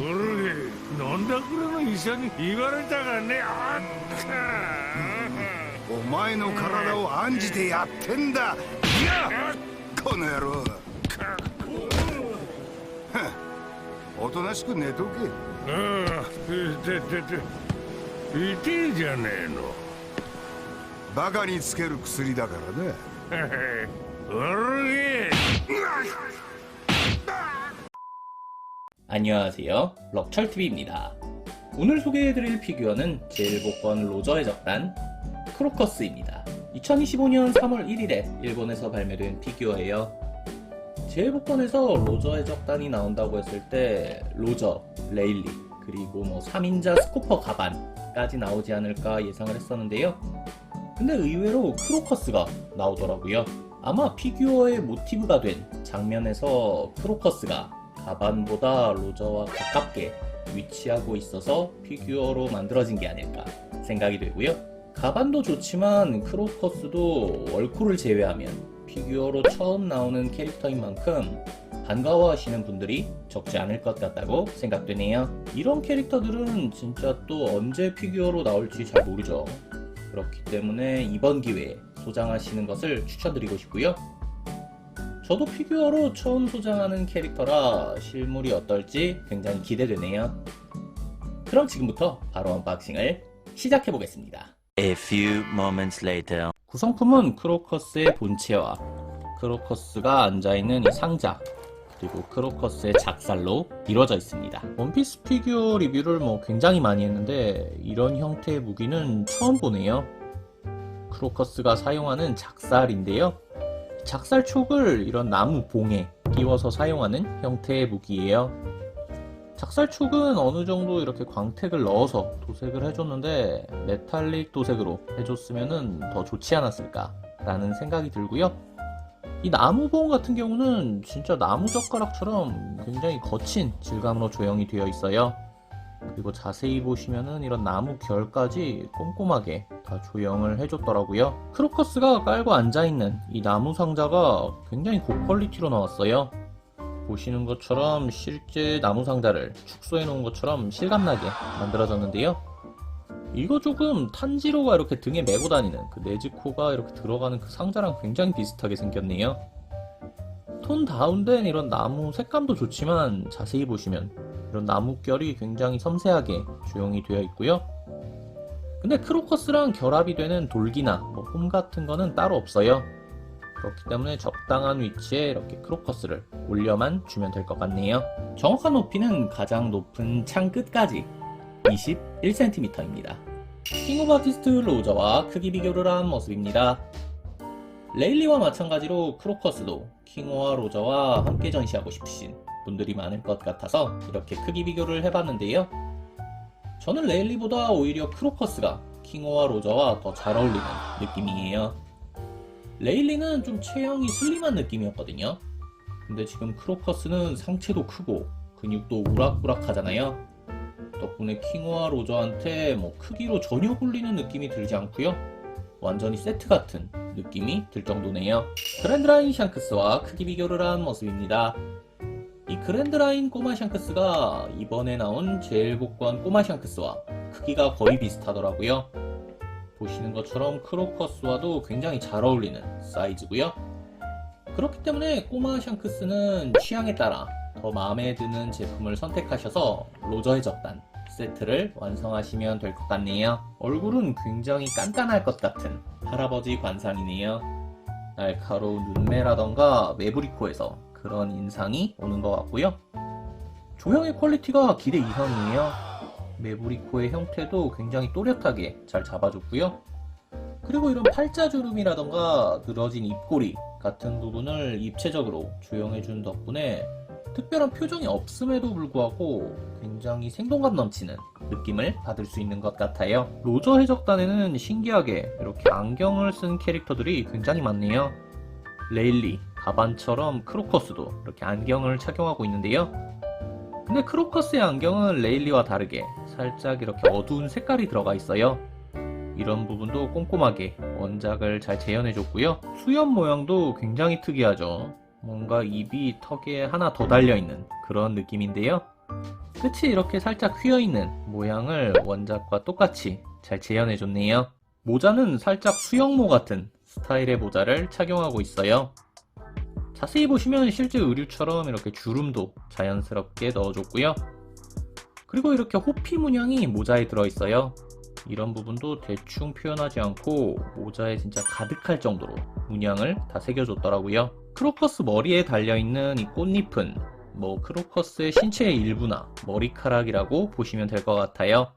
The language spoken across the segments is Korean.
れなんだくらの医者に言われたがね。あったお前の体を案じてやってんだ。いやこの野郎。おとなしく寝とけ。ああててて痛えじゃねえの。バカにつける薬だからね。悪い。안녕하세요. 럭철TV입니다. 오늘 소개해드릴 피규어는 제일복권 로저의 적단 크로커스입니다. 2025년 3월 1일에 일본에서 발매된 피규어예요. 제일복권에서 로저의 적단이 나온다고 했을 때 로저, 레일리, 그리고 뭐 3인자 스코퍼 가반까지 나오지 않을까 예상을 했었는데요. 근데 의외로 크로커스가 나오더라고요. 아마 피규어의 모티브가 된 장면에서 크로커스가 가반보다 로저와 가깝게 위치하고 있어서 피규어로 만들어진 게 아닐까 생각이 되고요. 가반도 좋지만 크로커스도 월코를 제외하면 피규어로 처음 나오는 캐릭터인 만큼 반가워하시는 분들이 적지 않을 것 같다고 생각되네요. 이런 캐릭터들은 진짜 또 언제 피규어로 나올지 잘 모르죠. 그렇기 때문에 이번 기회에 소장하시는 것을 추천드리고 싶고요. 저도 피규어로 처음 소장하는 캐릭터라 실물이 어떨지 굉장히 기대되네요. 그럼 지금부터 바로 언박싱을 시작해 보겠습니다. A few moments later. 구성품은 크로커스의 본체와 크로커스가 앉아있는 이 상자 그리고 크로커스의 작살로 이루어져 있습니다. 원피스 피규어 리뷰를 뭐 굉장히 많이 했는데 이런 형태의 무기는 처음 보네요. 크로커스가 사용하는 작살인데요. 작살 촉을 이런 나무 봉에 끼워서 사용하는 형태의 무기예요. 작살 촉은 어느 정도 이렇게 광택을 넣어서 도색을 해줬는데 메탈릭 도색으로 해줬으면 더 좋지 않았을까 라는 생각이 들고요. 이 나무봉 같은 경우는 진짜 나무젓가락처럼 굉장히 거친 질감으로 조형이 되어 있어요. 그리고 자세히 보시면은 이런 나무 결까지 꼼꼼하게 다 조형을 해줬더라고요. 크로커스가 깔고 앉아있는 이 나무 상자가 굉장히 고퀄리티로 나왔어요. 보시는 것처럼 실제 나무 상자를 축소해 놓은 것처럼 실감나게 만들어졌는데요. 이거 조금 탄지로가 이렇게 등에 메고 다니는 그 네즈코가 이렇게 들어가는 그 상자랑 굉장히 비슷하게 생겼네요. 톤 다운된 이런 나무 색감도 좋지만 자세히 보시면 이런 나무결이 굉장히 섬세하게 조형이 되어 있고요. 근데 크로커스랑 결합이 되는 돌기나 뭐 홈 같은 거는 따로 없어요. 그렇기 때문에 적당한 위치에 이렇게 크로커스를 올려만 주면 될 것 같네요. 정확한 높이는 가장 높은 창 끝까지 21cm입니다. 킹 오브 아티스트 로저와 크기 비교를 한 모습입니다. 레일리와 마찬가지로 크로커스도 킹오와 로저와 함께 전시하고 싶으신 분들이 많을 것 같아서 이렇게 크기 비교를 해봤는데요. 저는 레일리보다 오히려 크로커스가 킹오와 로저와 더 잘 어울리는 느낌이에요. 레일리는 좀 체형이 슬림한 느낌이었거든요. 근데 지금 크로커스는 상체도 크고 근육도 우락부락 하잖아요. 덕분에 킹오와 로저한테 뭐 크기로 전혀 굴리는 느낌이 들지 않고요. 완전히 세트 같은 느낌이 들 정도네요. 그랜드라인 샹크스와 크기 비교를 한 모습입니다. 이 그랜드라인 꼬마 샹크스가 이번에 나온 제일 복권 꼬마 샹크스와 크기가 거의 비슷하더라고요. 보시는 것처럼 크로커스와도 굉장히 잘 어울리는 사이즈고요. 그렇기 때문에 꼬마 샹크스는 취향에 따라 더 마음에 드는 제품을 선택하셔서 로저의 적단 세트를 완성하시면 될 것 같네요. 얼굴은 굉장히 깐깐할 것 같은 할아버지 관상이네요. 날카로운 눈매라던가 매부리코에서 그런 인상이 오는 것 같고요. 조형의 퀄리티가 기대 이상이에요. 매부리코의 형태도 굉장히 또렷하게 잘 잡아줬고요. 그리고 이런 팔자주름이라던가 늘어진 입꼬리 같은 부분을 입체적으로 조형해준 덕분에 특별한 표정이 없음에도 불구하고 굉장히 생동감 넘치는 느낌을 받을 수 있는 것 같아요. 로저 해적단에는 신기하게 이렇게 안경을 쓴 캐릭터들이 굉장히 많네요. 레일리, 가반처럼 크로커스도 이렇게 안경을 착용하고 있는데요. 근데 크로커스의 안경은 레일리와 다르게 살짝 이렇게 어두운 색깔이 들어가 있어요. 이런 부분도 꼼꼼하게 원작을 잘 재현해줬고요. 수염 모양도 굉장히 특이하죠. 뭔가 입이 턱에 하나 더 달려있는 그런 느낌인데요. 끝이 이렇게 살짝 휘어있는 모양을 원작과 똑같이 잘 재현해줬네요. 모자는 살짝 수영모 같은 스타일의 모자를 착용하고 있어요. 자세히 보시면 실제 의류처럼 이렇게 주름도 자연스럽게 넣어줬고요. 그리고 이렇게 호피 문양이 모자에 들어있어요. 이런 부분도 대충 표현하지 않고 모자에 진짜 가득할 정도로 문양을 다 새겨줬더라고요. 크로커스 머리에 달려있는 이 꽃잎은 뭐 크로커스의 신체의 일부나 머리카락이라고 보시면 될 것 같아요.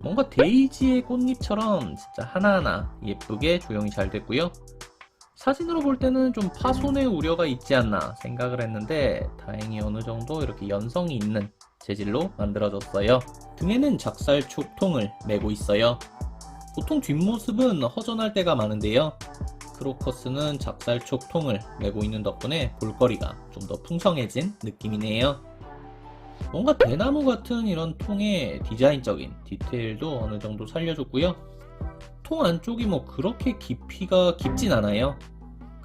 뭔가 데이지의 꽃잎처럼 진짜 하나하나 예쁘게 조형이 잘 됐고요. 사진으로 볼 때는 좀 파손의 우려가 있지 않나 생각을 했는데 다행히 어느 정도 이렇게 연성이 있는 재질로 만들어졌어요. 등에는 작살 촉 통을 메고 있어요. 보통 뒷모습은 허전할 때가 많은데요. 크로커스는 작살 촉 통을 메고 있는 덕분에 볼거리가 좀 더 풍성해진 느낌이네요. 뭔가 대나무 같은 이런 통의 디자인적인 디테일도 어느 정도 살려줬고요. 통 안쪽이 뭐 그렇게 깊이가 깊진 않아요.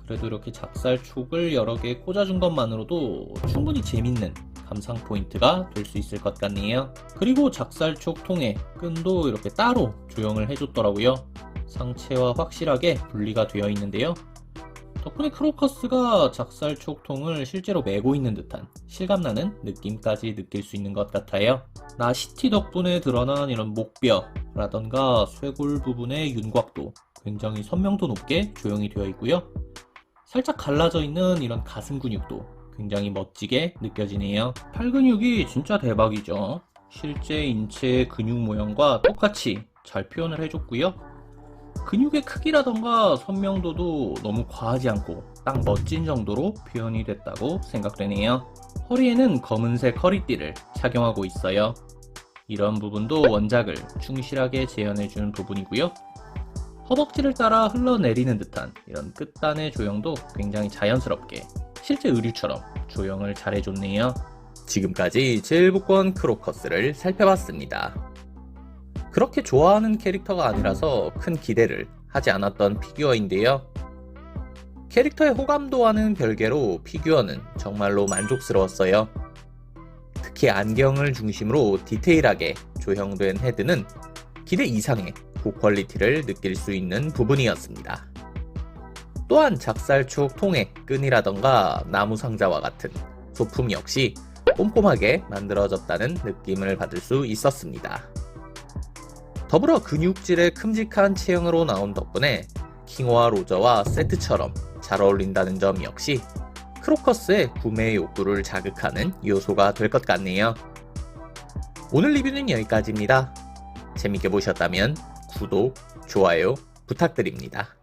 그래도 이렇게 작살촉을 여러 개 꽂아준 것만으로도 충분히 재밌는 감상 포인트가 될 수 있을 것 같네요. 그리고 작살촉 통의 끈도 이렇게 따로 조형을 해줬더라고요. 상체와 확실하게 분리가 되어 있는데요. 덕분에 크로커스가 작살촉 통을 실제로 메고 있는 듯한 실감나는 느낌까지 느낄 수 있는 것 같아요. 나시티 덕분에 드러난 이런 목뼈라던가 쇄골 부분의 윤곽도 굉장히 선명도 높게 조형이 되어 있고요. 살짝 갈라져 있는 이런 가슴 근육도 굉장히 멋지게 느껴지네요. 팔 근육이 진짜 대박이죠. 실제 인체의 근육 모양과 똑같이 잘 표현을 해줬고요. 근육의 크기라던가 선명도도 너무 과하지 않고 딱 멋진 정도로 표현이 됐다고 생각되네요. 허리에는 검은색 허리띠를 착용하고 있어요. 이런 부분도 원작을 충실하게 재현해준 부분이고요. 허벅지를 따라 흘러내리는 듯한 이런 끝단의 조형도 굉장히 자연스럽게 실제 의류처럼 조형을 잘해줬네요. 지금까지 제일복권 크로커스를 살펴봤습니다. 그렇게 좋아하는 캐릭터가 아니라서 큰 기대를 하지 않았던 피규어인데요. 캐릭터의 호감도와는 별개로 피규어는 정말로 만족스러웠어요. 특히 안경을 중심으로 디테일하게 조형된 헤드는 기대 이상의 고퀄리티를 느낄 수 있는 부분이었습니다. 또한 작살촉 통의 끈이라던가 나무 상자와 같은 소품 역시 꼼꼼하게 만들어졌다는 느낌을 받을 수 있었습니다. 더불어 근육질의 큼직한 체형으로 나온 덕분에 킹호와 로저와 세트처럼 잘 어울린다는 점 역시 크로커스의 구매 욕구를 자극하는 요소가 될 것 같네요. 오늘 리뷰는 여기까지입니다. 재밌게 보셨다면 구독, 좋아요 부탁드립니다.